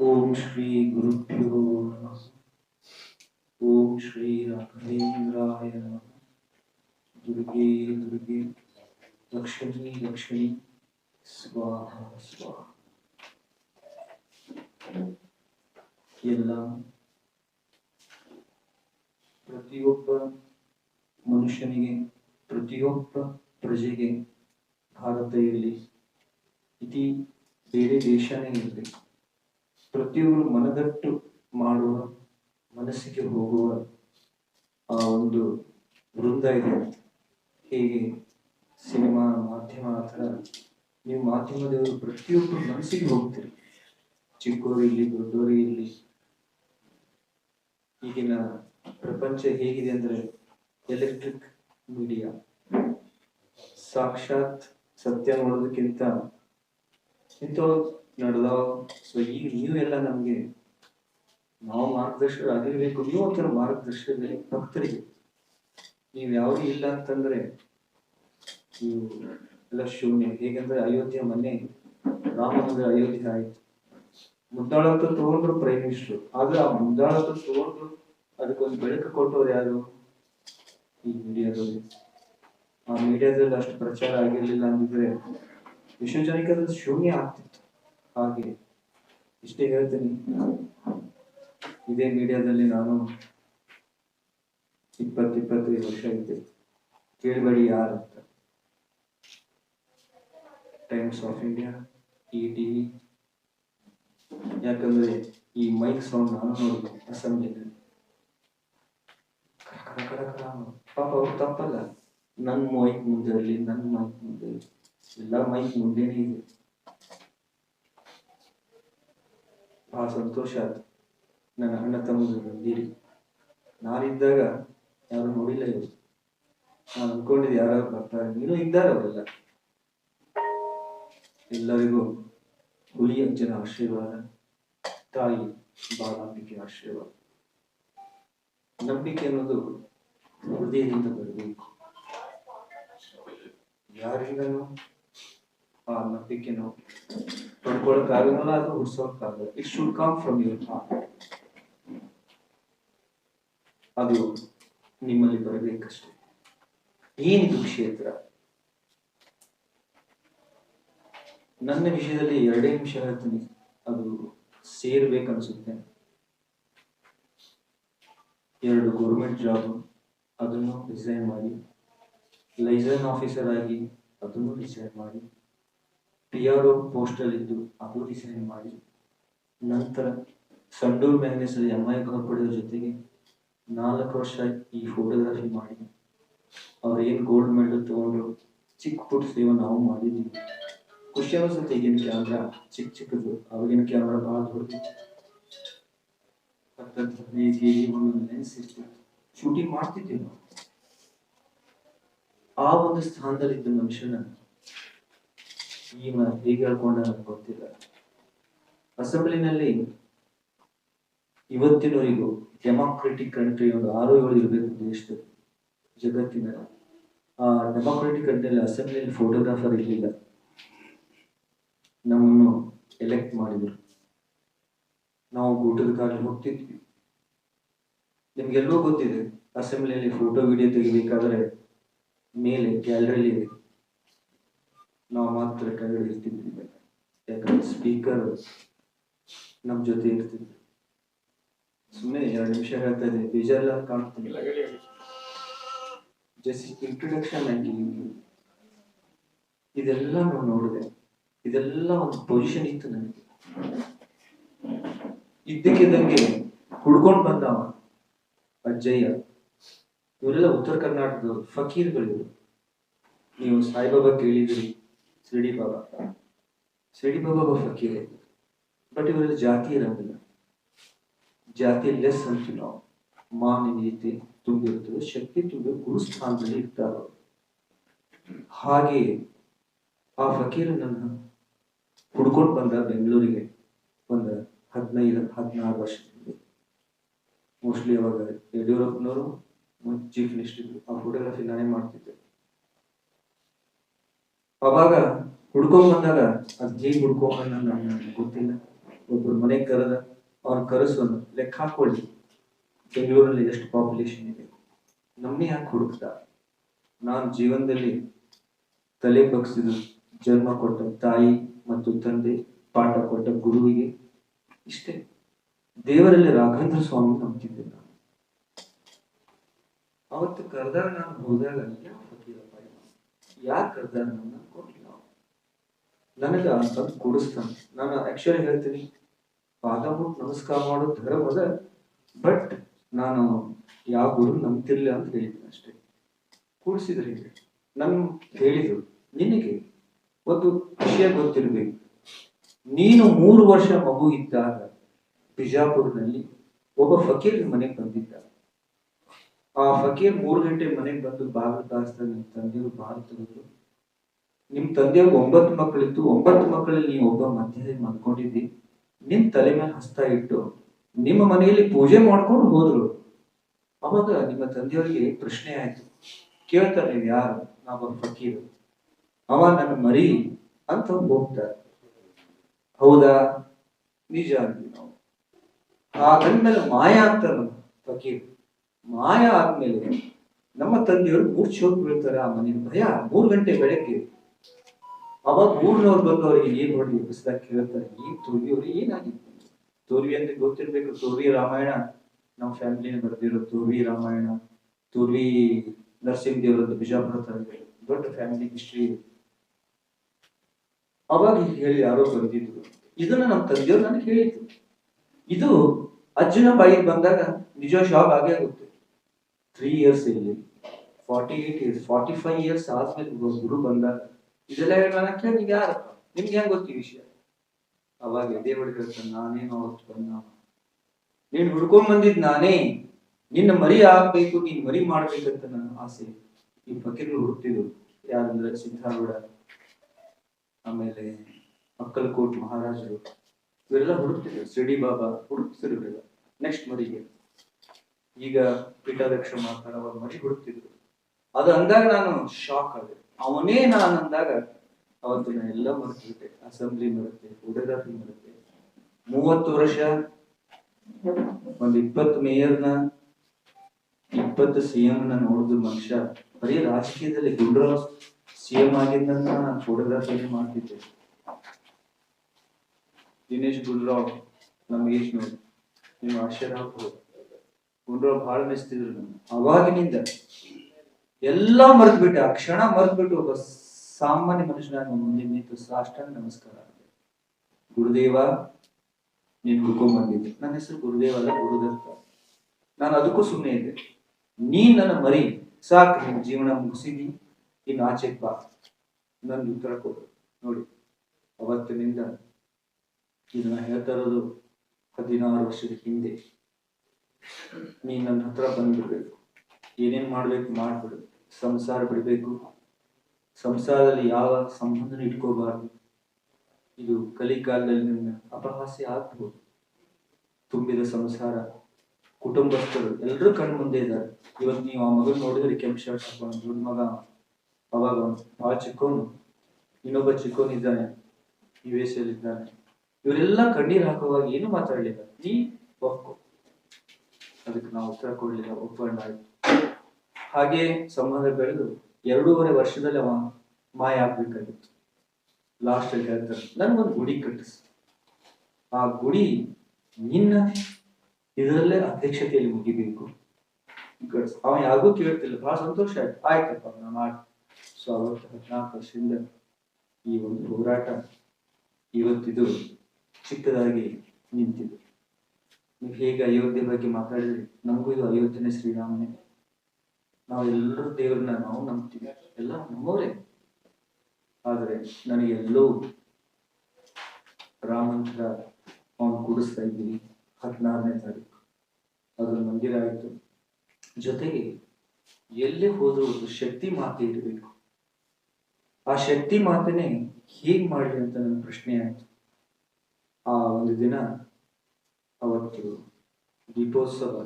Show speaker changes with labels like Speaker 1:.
Speaker 1: ಓಂ ಶ್ರೀ ಗುರುಭ್ಯೋ ಓಂ ಶ್ರೀ ರಾಘವೇಂದ್ರಾಯ ದುರ್ಗೆ ದುರ್ಗೆ ಲಕ್ಷ್ಮೀ ಲಕ್ಷ್ಮೀ ಸ್ವಾಹ ಸ್ವಾಹ ಎಲ್ಲ ಪ್ರತಿಯೊಬ್ಬ ಮನುಷ್ಯನಿಗೆ, ಪ್ರತಿಯೊಬ್ಬ ಪ್ರಜೆಗೆ ಭಾರತ ಇರಲಿ. ಇತಿ ಬೇರೆ ದೇಶನೇ ಇರಲಿ. ಪ್ರತಿಯೊಬ್ಬರು ಮನದಟ್ಟು ಮಾಡುವ, ಮನಸ್ಸಿಗೆ ಹೋಗುವ ಆ ಒಂದು ವೃಂದ ಇದೆ. ಹೀಗೆ ಸಿನಿಮಾ ಮಾಧ್ಯಮ ಆ ನೀವು ಮಾಧ್ಯಮದವರು ಪ್ರತಿಯೊಬ್ಬರು ಮನಸ್ಸಿಗೆ ಹೋಗ್ತೀರಿ. ಚಿಕ್ಕವರು ಇಲ್ಲಿ ದೊಡ್ಡವರು ಇಲ್ಲಿ. ಈಗಿನ ಪ್ರಪಂಚ ಹೇಗಿದೆ ಅಂದ್ರೆ ಎಲೆಕ್ಟ್ರಿಕ್ ಮೀಡಿಯಾ. ಸಾಕ್ಷಾತ್ ಸತ್ಯ ನೋಡೋದಕ್ಕಿಂತ ಇಂಥವು ನಡೆದಾವ ಸೊ ಈಗ ನೀವೆಲ್ಲ ನಮಗೆ ನಾವು ಮಾರ್ಗದರ್ಶಕರಾಗಿರ್ಬೇಕು ನೀವು ಒಂಥರ ಮಾರ್ಗದರ್ಶಕರಲ್ಲಿ ಭಕ್ತರಿಗೆ ನೀವು ಯಾವುದು ಇಲ್ಲ ಅಂತಂದ್ರೆ ನೀವು ಎಲ್ಲ ಶೂನ್ಯ. ಹೇಗಂದ್ರೆ ಅಯೋಧ್ಯೆ ಮನೆ ರಾಮಂದ್ರೆ ಅಯೋಧ್ಯೆ ಆಯ್ತು. ಮುದ್ದಾಳತ್ವ ತಗೊಂಡ್ರು ಪ್ರೈಮ್ ಮಿನಿಸ್ಟರ್ ಆದ್ರೆ ಆ ಮುದ್ದಾಳತ್ವ ತಗೊಂಡ್ರು ಅದಕ್ಕೊಂದು ಬೆಳಕು ಕೊಟ್ಟವ್ರು ಯಾರು? ಈ ಮೀಡಿಯಾದಲ್ಲಿ. ಆ ಮೀಡಿಯಾದಲ್ಲಿ ಅಷ್ಟು ಪ್ರಚಾರ ಆಗಿರ್ಲಿಲ್ಲ ಅಂದಿದ್ರೆ ಎಷ್ಟೋ ಜನಕ್ಕೆ ಅದು ಶೂನ್ಯ ಆಗ್ತಿತ್ತು. ಹಾಗೆ ಇಷ್ಟೇ ಹೇಳ್ತೀನಿ. ಇದೇ ಮೀಡಿಯಾದಲ್ಲಿ ನಾನು ಇಪ್ಪತ್ತು ಇಪ್ಪತ್ತೈದು ವರ್ಷ ಇದ್ದೆ ಕೇಳಬೇಡಿ ಯಾರು ಅಂತ. Times of India E TV ಯಾಕಂದ್ರೆ ಈ ಮೈಕ್ ಸೌಂಡ್ ನಾನು ನೋಡಿದೆ ಅಸೆಂಬ್ಲಿನಲ್ಲಿ ಪಾಪ ಅವ್ರು ತಪ್ಪಲ್ಲ. ನನ್ನ ಮೈಕ್ ಮುಂದೆ ಇರಲಿ ನನ್ನ ಮೈಕ್ ಮುಂದೆ ಇರಲಿ. ಎಲ್ಲ ಮೈಕ್ ಮುಂದೆನೇ ಇದೆ. ಬಹಳ ಸಂತೋಷ ನನ್ನ ಅಣ್ಣ ತಮ್ಮಂದಿರು ಬಂದಿರಿ ನಾನಿದ್ದಾಗ ಯಾರು ನೋಡಿಲ್ಲ ಇವರು. ನಾನು ಅನ್ಕೊಂಡಿದ್ದೆ ಯಾರು ಬರ್ತಾರೆ. ನೀನು ಇದ್ದಾರೆ ಅವರೆಲ್ಲ? ಎಲ್ಲರಿಗೂ ಹುಲಿ ಅಜ್ಜನ ಆಶೀರ್ವಾದ, ತಾಯಿ ಬಾಲಾಂಬಿಕೆ ಆಶೀರ್ವಾದ. ನಂಬಿಕೆ ಅನ್ನೋದು ಹೃದಯದಿಂದ ಬರಬೇಕು. ಯಾರಿಂದನೂ ಆ ನಂಬಿಕೆನೂ ಪಡ್ಕೊಳಕ್ಕಾಗಲ್ಲ ಅದು ಹುಡ್ಸೋಕ್ಕಾಗಲ್ಲ it should come from your heart ಅದು ನಿಮ್ಮಲ್ಲಿ ಬರಬೇಕಷ್ಟೇ ಏನಿದು ಕ್ಷೇತ್ರ? ನನ್ನ ವಿಷಯದಲ್ಲಿ ಎರಡೇ ನಿಮಿಷ ಹೇಳ್ತೀನಿ. ಅದು ಸೇರ್ಬೇಕನ್ಸುತ್ತೆ. ಎರಡು ಗೌರ್ಮೆಂಟ್ ಜಾಬ್ ಅದನ್ನು ರಿಸೈನ್ ಮಾಡಿ. ಲೈಸನ್ ಆಫೀಸರ್ ಆಗಿ ಅದನ್ನು ರಿಸೈನ್ ಮಾಡಿ. ಪಿ ಪೋಸ್ಟರ್ ಒ ಪೋಸ್ಟಲ್ ಇದ್ದು ಅಪೂರ್ತಿ ಸೇವೆ ಮಾಡಿ. ನಂತರ ಸಂಡೂರ್ ಮ್ಯಾಗ್ನೆಸ್ ಅಲ್ಲಿ ಎಂ ಐ ಪಡೆಯೋ ಜೊತೆಗೆ ನಾಲ್ಕು ವರ್ಷ ಈ ಫೋಟೋಗ್ರಫಿ ಮಾಡಿ. ಅವ್ರು ಏನು ಗೋಲ್ಡ್ ಮೆಡಲ್ ತಗೊಂಡ್ರು, ಚಿಕ್ಕ ಪುಟ್ಟ ಸೇವೆ ನಾವು ಮಾಡಿದ್ವಿ. ಖುಷಿ ಅನಿಸುತ್ತೆ ಈಗಿನ ಕ್ಯಾಮ್ರಾ ಚಿಕ್ಕ ಚಿಕ್ಕದು ಅವಾಗಿನ ಕ್ಯಾಮ್ರಾ ಭಾಳ ದೊಡ್ಡದು. ಹತ್ತತ್ತು ಒಂದೊಂದು ಶೂಟಿಂಗ್ ಮಾಡ್ತಿದ್ವಿ ನಾವು. ಆ ಒಂದು ಸ್ಥಾನದಲ್ಲಿದ್ದ ಮನುಷ್ಯನ ಈ ಮ ಹೇಗೆ ಹೇಳ್ಕೊಂಡ ನನಗೆ ಗೊತ್ತಿಲ್ಲ. ಅಸೆಂಬ್ಲಿನಲ್ಲಿ ಇವತ್ತಿನವರಿಗೂ ಡೆಮಾಕ್ರೆಟಿಕ್ ಕಂಟ್ರಿ ಒಂದು ಆರು ಏಳು ಇರಬೇಕು ದೇಶದಲ್ಲಿ ಜಗತ್ತಿನ. ಆ ಡೆಮಾಕ್ರೆಟಿಕ್ ಕಂಟ್ರಿಯಲ್ಲಿ ಅಸೆಂಬ್ಲಿಯಲ್ಲಿ ಫೋಟೋಗ್ರಾಫರ್ ಇರಲಿಲ್ಲ. ನಮ್ಮನ್ನು ಎಲೆಕ್ಟ್ ಮಾಡಿದ್ರು. ನಾವು ಊಟದ ಕಾಲಲ್ಲಿ ಹೋಗ್ತಿದ್ವಿ. ನಿಮ್ಗೆಲ್ಲೋ ಗೊತ್ತಿದೆ, ಅಸೆಂಬ್ಲಿಯಲ್ಲಿ ಫೋಟೋ, ವಿಡಿಯೋ ತೆಗಿಬೇಕಾದ್ರೆ ಮೇಲೆ ಗ್ಯಾಲರಿಲಿ ನಾವು ಮಾತ್ರ ಕೆಳಗಡೆ ಇರ್ತಿದ್ವಿ ಯಾಕಂದ್ರೆ ಸ್ಪೀಕರ್ ನಮ್ಮ ಜೊತೆ ಇರ್ತಿದ್ರು. ಸುಮ್ಮನೆ ಎರಡು ನಿಮಿಷ ಹೇಳ್ತಾ ಇದ್ದೀನಿ. ಬೇಜಾರೆಲ್ಲ ಕಾಣ್ತೀನಿ ಜಸ್ಟ್ ಇಂಟ್ರೊಡಕ್ಷನ್ ಆಗಿ ಇದೆಲ್ಲ ನಾವು ನೋಡಿದೆ. ಇದೆಲ್ಲ ಒಂದು ಪೊಸಿಷನ್ ಇತ್ತು ನನಗೆ. ಇದ್ದಕ್ಕಿದ್ದಂಗೆ ಹುಡ್ಕೊಂಡು ಬಂದವ ಅಜ್ಜಯ್ಯ. ಇವರೆಲ್ಲ ಉತ್ತರ ಕರ್ನಾಟಕದವರು ಫಕೀರ್ಗಳಿವರು ನೀವು ಸಾಯಿಬಾಬಾ ಕೇಳಿದ್ರಿ ಶಿರಡಿ ಬಾಬಾ. ಶಿರಡಿ ಬಾಬಾ ಒಬ್ಬ ಫಕೀರೆ ಬಟ್ ಇವರಲ್ಲಿ ಜಾತಿ ಇರಂಗಿಲ್ಲ. ಜಾತಿ ಲೆಸ್ ಅಂತೀವಿ ನಾವು ಮಾನವೀಯತೆ ತುಂಬಿರುತ್ತದೆ. ಶಕ್ತಿ ತುಂಬಿ ಗುರುಸ್ಥಾನದಲ್ಲಿ ಇರ್ತಾರ ಹಾಗೆಯೇ ಹಾಗೆ ಆ ಫಕೀರನನ್ನ ಹುಡ್ಕೊಂಡು ಬಂದ ಬೆಂಗಳೂರಿಗೆ ಒಂದು ಹದಿನೈದು, ಹದಿನಾರು ವರ್ಷದಿಂದ ಮೋಸ್ಟ್ಲಿ ಅವಾಗ ಯಡಿಯೂರಪ್ಪನವರು ಚೀಫ್ ಮಿನಿಸ್ಟರ್ ಆ ಫೋಟೋಗ್ರಫಿ ನಾನೇ ಮಾಡ್ತಿದ್ದೆ. ಅವಾಗ ಹುಡ್ಕೊಂಡ್ ಬಂದಾಗ ಅದ್ ಹೇಗ್ ಹುಡ್ಕೊಂಡ್ ಬಂದ ಗೊತ್ತಿಲ್ಲ. ಒಬ್ರು ಮನೆ ಕರೆದ, ಅವ್ರ ಕರೆಸೋದು ಲೆಕ್ಕ ಹಾಕೊಳ್ಳಿ. ಬೆಂಗಳೂರಲ್ಲಿ ಎಷ್ಟು ಪಾಪ್ಯುಲೇಷನ್ ಇದೆ. ನಮ್ಮ ಯಾಕೆ ಹುಡುಕ್ತ? ನಾನು ಜೀವನದಲ್ಲಿ ತಲೆ ಬಗ್ಸಿದ ಜನ್ಮ ಕೊಟ್ಟ ತಾಯಿ ಮತ್ತು ತಂದೆ, ಪಾಠ ಕೊಟ್ಟ ಗುರುವಿಗೆ ಇಷ್ಟೇ. ದೇವರಲ್ಲಿ ರಾಘವೇಂದ್ರ ಸ್ವಾಮಿ ನಂಬ್ತಿದ್ದೆ ನಾನು. ಅವತ್ತು ಕರೆದಾಗ ನಾನು ಹೋದಾಗ? ಯಾಕೆ ಕರೆದಾಗ ನನ್ನ ಕೊಡ್ಲಿಲ್ಲ ಅವ. ನನಗ ತಂದು ಕೂಡಿಸ್ತಾನೆ. ನಾನು ಆಕ್ಚುಲಿ ಹೇಳ್ತೀನಿ, ಪಾದ ನಮಸ್ಕಾರ ಮಾಡೋ ಧರ್ಮದ ಬಟ್ ನಾನು ಯಾವ ಗುರು ನಂಬ್ತಿರ್ಲಿಲ್ಲ ಅಂತ ಹೇಳಿದ್ದೀನಿ ಅಷ್ಟೇ. ಕೂಡಿಸಿದ್ರೆ ನನ್ ಹೇಳಿದ್ರು, ನಿನಗೆ ಒಂದು ವಿಷಯ ಗೊತ್ತಿರ್ಬೇಕು. ನೀನು ಮೂರು ವರ್ಷ ಮಗು ಇದ್ದಾಗ ಬಿಜಾಪುರದಲ್ಲಿ ಒಬ್ಬ ಫಕೀರ್ ಮನೆಗೆ ಬಂದಿದ್ದ. ಆ ಫಕೀರ್ ಮೂರು ಗಂಟೆ ಮನೆಗೆ ಬಂದು ಬಾಗಿಲು ಕಾಯಿಸ್ತಾ ನಿಮ್ ತಂದೆಯವರು ಬಾಗಿಲು ತೆಗೆದ್ರು ನಿಮ್ ತಂದೆಯವ್ರಿಗೆ ಒಂಬತ್ತು ಮಕ್ಕಳಿತ್ತು ಒಂಬತ್ತು ಮಕ್ಕಳಲ್ಲಿ ನೀವು ಒಬ್ಬ ಮಧ್ಯದಲ್ಲಿ ಮಲ್ಕೊಂಡಿದ್ದಿ. ನಿಮ್ ತಲೆ ಮೇಲೆ ಹಸ್ತ ಇಟ್ಟು ನಿಮ್ಮ ಮನೆಯಲ್ಲಿ ಪೂಜೆ ಮಾಡ್ಕೊಂಡು ಹೋದ್ರು. ಅವಾಗ ನಿಮ್ಮ ತಂದೆಯವರಿಗೆ ಪ್ರಶ್ನೆ ಆಯ್ತು. ಕೇಳ್ತಾರೆ ನೀವು ಯಾರು? ನಾವೊಬ್ಬ ಫಕೀರ್. ಅವ ನನ್ನ ಮರಿ ಅಂತ ಹೋಗ್ತಾರೆ. ಹೌದಾ? ನಿಜ ಅಂದ್ವಿ ನಾವು. ಹಾಗಂದ್ಮೇಲೆ ಮಾಯ ಅಂತ ಫಕೀರ್. ಮಾಯ ಆದ್ಮೇಲೆ ನಮ್ಮ ತಂದೆಯವರು ಮೂರ್ಛೆ ಹೋಗಿ ಬೀಳ್ತಾರೆ ಆ ಮನೆ ಭಯ ಮೂರು ಗಂಟೆ ಬೆಳಗ್ಗೆ ಅವಾಗ ಊರ್ನವ್ರು ಬಂದು ಅವ್ರಿಗೆ ಏನ್ ನೋಡಿ ಎಬ್ಬಿಸಿದಾಗ ಕೇಳ್ತಾರೆ? ಈ ತುರ್ವಿಯವ್ರಿಗೆ ಏನಾಗಿತ್ತು ತುರ್ವಿ ಅಂದ್ರೆ ಗೊತ್ತಿರ್ಬೇಕು. ತುರ್ವಿ ರಾಮಾಯಣ. ನಮ್ಮ ಫ್ಯಾಮಿಲಿನ ಬರೆದಿರೋ ತುರ್ವಿ ರಾಮಾಯಣ. ತುರ್ವಿ ನರಸಿಂಹ ದೇವರದ್ದು ಬಿಜಾಪುರ ತಂದೆ ದೊಡ್ಡ ಫ್ಯಾಮಿಲಿ ಹಿಸ್ಟ್ರಿ ಅವಾಗ ಹೇಳಿ ಯಾರೋ ಬಂದಿದ್ರು ಇದನ್ನ ನಮ್ಮ ತಂದೆಯವ್ರು ನನಗೆ ಹೇಳಿದ್ರು. ಇದು ಅಜ್ಜನ ಬಾಯಿಗೆ ಬಂದಾಗ ನಿಜ ಶಾಕ್ ಆಗೇ ಆಗುತ್ತೆ. ತ್ರೀ ಇಯರ್ಸ್ ಇಲ್ಲಿ forty eight years forty five years ಆದ್ಮೇಲೆ ಗುರು ಬಂದಾಗ ಇದೆಲ್ಲ ಹೇಳಿ ನಾನು ಕೇಳಿ ನಿಮ್ಗೆ ಯಾರಪ್ಪ ನಿಮ್ಗೆ ಹೆಂಗ್ ಗೊತ್ತಿ ವಿಷಯ? ಅವಾಗ ಎದೆ ಹೇಳ್ತಾನೆ ಅವತ್ತು ಬಂದ, ನೀನ್ ಹುಡ್ಕೊಂಡ್ ಬಂದಿದ್ ನಾನೇ. ನಿನ್ನ ಮರಿ ಆಗ್ಬೇಕು, ನೀನ್ ಮರಿ ಮಾಡ್ಬೇಕಂತ ನನ್ನ ಆಸೆ. ಈ ಫಕೀರ್ಗಳು ಹುಟ್ಟಿದ್ರು ಯಾರಂದ್ರೆ ಸಿದ್ಧಾರೂಢ, ಆಮೇಲೆ ಅಕ್ಕಲ್ಕೋಟ್ ಮಹಾರಾಜರು. ಇವರೆಲ್ಲ ಹುಡುಕ್ತಿದ್ರು. ಶಿರ್ಡಿ ಬಾಬಾ ಹುಡುಕ್ತಿದ್ರು ನೆಕ್ಸ್ಟ್ ಮರಿಗೆ. ಈಗ ಪೀಠಾಧ್ಯಕ್ಷ ಮಾಡ್ತಾರೆ ಅವ್ರ ಮರಿ ಹುಡುಕ್ತಿದ್ರು ಅದು ಅಂದಾಗ ನಾನು ಶಾಕ್ ಆದೆ. ಅವನೇ ನಾನು ಅಂದಾಗ ಅವತ್ತು ನಾನು ಎಲ್ಲ ಮರೆತಿದ್ದೆ ಅಸೆಂಬ್ಲಿ ಮರೆತೆ ಫೋಟೋಗ್ರಾಫಿ ಮರೆತೆ. ಮೂವತ್ತು ವರ್ಷ, ಒಂದ್ ಇಪ್ಪತ್ತು ಮೇಯರ್ನ ಇಪ್ಪತ್ತು ಸಿ ನ ನೋಡಿದ ಮನುಷ್ಯ, ಬರೀ ರಾಜಕೀಯದಲ್ಲಿ ಗುಂಡ್ರಾವ್ ಸಿ ಎಂ ಆಗಿದ್ದಂತ ನಾನು ಫೋಟೋಗ್ರಾಫಿ ಮಾಡ್ತಿದ್ದೆ. ದಿನೇಶ್ ಗುಂಡ್ರಾವ್ ನಮ್ಗೆ ನೋಡಿ. ನೀವು ಆಶ್ಚರ್ಯ ಆಗ್ಬೋದು. ಗುಂಡ್ರಾವ್ ಬಹಳ ನಾನು ಅವಾಗಿನಿಂದ ಎಲ್ಲ ಮರೆತ್ಬಿಟ್ಟೆ ಆ ಕ್ಷಣ ಮರೆತ್ಬಿಟ್ಟು ಒಬ್ಬ ಸಾಮಾನ್ಯ ಮನುಷ್ಯನಾಗಿ ಮುಂದೆ ನಿಂತು ಸಾಷ್ಟಾಂಗ ನಮಸ್ಕಾರ ಗುರುದೇವ, ನೀನ್ ಹುಡ್ಕೊಂಡ್ ಬಂದಿದ್ದೆ. ನನ್ನ ಹೆಸರು ಗುರುದೇವ ಅಲ್ಲ, ಗುರುದತ್ತ. ನಾನು ಅದಕ್ಕೂ ಸುಮ್ಮನೆ ಇದ್ದೆ. ನೀನ್ ನನ್ನ ಮರಿ. ಸಾಕು, ನಿನ್ ಜೀವನ ಮುಗಿಸಿದಿ ಇನ್ನು ಆಚೆಗೆ ಬಾ. ನನ್ ಉತ್ತರ ಕೊಡು. ನೋಡಿ, ಅವತ್ತಿನಿಂದ ಇದನ್ನ ಹೇಳ್ತಾ ಇರೋದು ಹದಿನಾರು ವರ್ಷದ ಹಿಂದೆ. ನೀನ್ ನನ್ನ ಹತ್ರ ಬಂದ್ಬಿಡ್ಬೇಕು. ಏನೇನ್ ಮಾಡ್ಬೇಕು ಮಾಡ್ಬಿಡು. ಸಂಸಾರ ಬಿಡ್ಬೇಕು. ಸಂಸಾರದಲ್ಲಿ ಯಾವ ಸಂಬಂಧನ ಇಟ್ಕೋಬಾರ್ದು. ಇದು ಕಲಿಕಾಲದಲ್ಲಿ ನಿನ್ನ ಅಪಹಾಸ್ಯ ಆಗ್ಬೋದು. ತುಂಬಿದ ಸಂಸಾರ, ಕುಟುಂಬಸ್ಥರು ಎಲ್ಲರೂ ಕಣ್ ಮುಂದೆ ಇದ್ದಾರೆ. ಇವತ್ತು ನೀವು ಆ ಮಗನ್ ನೋಡಿದ್ರೆ ಕೆಂಪು ಶರ್ಟ್ ಹಾಕೊಂಡು ಮಗ ಅವಾಗ ಆ ಚಿಕ್ಕವನು ಇನ್ನೊಬ್ಬ ಚಿಕ್ಕೋನ್ ಇದ್ದಾನೆ, ಯು ಎಸ್ ಎಲ್ ಇದ್ದಾನೆ. ಇವರೆಲ್ಲ ಕಣ್ಣೀರ್ ಹಾಕುವಾಗ ಏನು ಮಾತಾಡ್ಲಿಲ್ಲ? ನೀ ಒಪ್ಕೊ. ಅದಕ್ಕೆ ನಾವು ಉತ್ತರ ಕೊಡಲಿಲ್ಲ ಒಪ್ಪಂಡ ಆಯ್ತು ಹಾಗೆ ಸಂಬಂಧ ಬೆಳೆದು ಎರಡೂವರೆ ವರ್ಷದಲ್ಲಿ ಅವ ಮಾಯ ಆಗ್ಬೇಕಾಗಿತ್ತು. ಲಾಸ್ಟ್ ಅಲ್ಲಿ ಹೇಳ್ತಾರೆ, ನನ್ಗೊಂದು ಗುಡಿ ಕಟ್ಟಿಸ್. ಆ ಗುಡಿ ನಿನ್ನ ಇದರಲ್ಲೇ ಅಧ್ಯಕ್ಷತೆಯಲ್ಲಿ ಮುಗಿಬೇಕು. ಅವ ಯಾರಿಗೂ ಕೇಳ್ತಿಲ್ಲ ಬಹಳ ಸಂತೋಷ ಆಯ್ತು. ಆಯ್ತಪ್ಪ ನಾ ಮಾಡಿ ಸೊ ಅವತ್ತು ಹದಿನಾಲ್ಕು ವರ್ಷದಿಂದ ಈ ಒಂದು ಹೋರಾಟ ಇವತ್ತಿದು ಚಿಕ್ಕದಾಗಿ ನಿಂತಿದೆ. ನೀವು ಹೇಗೆ ಅಯೋಧ್ಯೆ ಬಗ್ಗೆ ಮಾತಾಡಿದ್ರಿ? ನಮಗೂ ಇದು ಅಯೋಧ್ಯೆನೇ ಶ್ರೀರಾಮನೇ. ನಾವು ಎಲ್ಲರೂ ದೇವ್ರನ್ನ ನಾವು ನಂಬ್ತೀವಿ. ಎಲ್ಲ ನಮ್ಮವರೇ. ಆದರೆ ನನಗೆಲ್ಲೋ ರಾಮಂತ್ರ ಅವನು ಕೂಡಿಸ್ತಾ ಇದ್ದೀನಿ. ಹದಿನಾರನೇ ತಾರೀಕು. ಅದ್ರ ಮಂದಿರ ಆಯಿತು. ಜೊತೆಗೆ ಎಲ್ಲೇ ಹೋದರೂ ಒಂದು ಶಕ್ತಿ ಮಾತೆ ಇರಬೇಕು. ಆ ಶಕ್ತಿ ಮಾತನೇ ಹೇಗೆ ಮಾಡಲಿ ಅಂತ ನನ್ನ ಪ್ರಶ್ನೆ ಆಯ್ತು. ಆ ಒಂದು ದಿನ ಅವತ್ತು ದೀಪೋತ್ಸವ